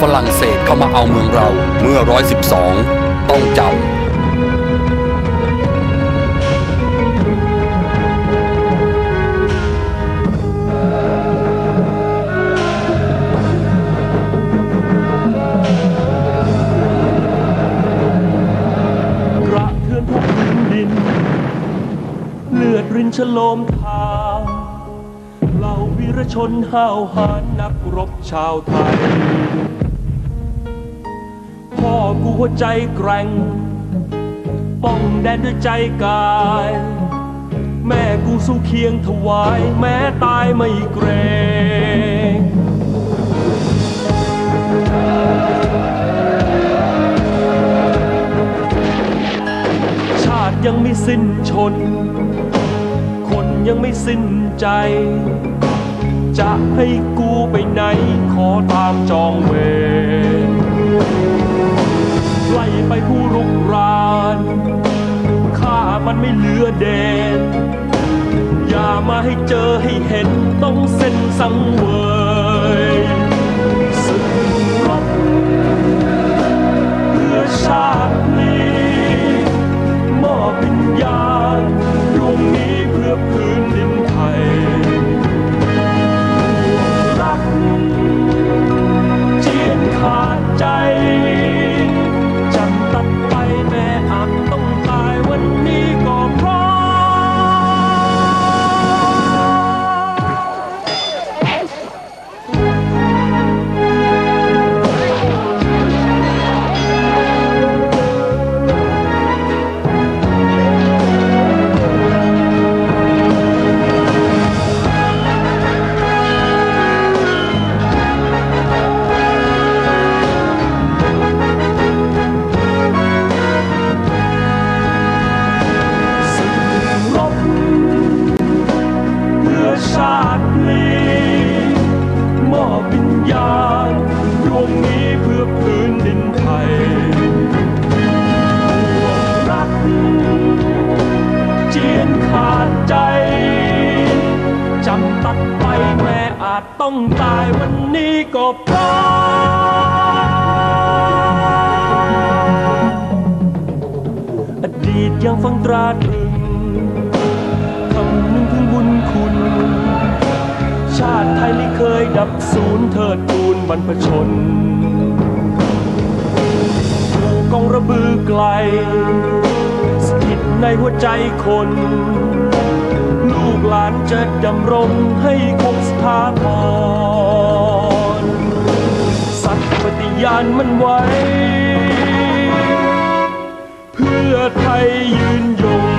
ฝรั่งเศสเข้ามาเอาเมืองเราเมื่อ 112 ต้องจำกระเทือนทุกพื้นดินเลือดรินชโลมท่า รชนห้าวหาญนักรบชาวไทย พ่อกูหัวใจแกร่ง ป้องแดนด้วยใจกาย แม่กูสู้เคียงถวาย แม้ตายไม่เกรงชาติยังไม่สิ้นชน คนยังไม่สิ้นใจ จะให้กูไปไหนขอตามจองเวรไล่ไปผู้รุกรานฆ่ามันไม่เหลือเดน อย่ามาให้เจอให้เห็นต้องเส้นสังเวยาจต้องตายวันนี้ก็เพราะอดีตยังฟังตราตรึงคำนึงถึงบุญคุณ ชาติไทยไม่เคยดับสูญเทิดทูนบรรพชนถูกกองระบือไกลสถิตในหัวใจคน กหลานจะดำรงให้คงสถาพรสัตย์ปฏิญาณมันไว้ เพื่อไทยยืนยง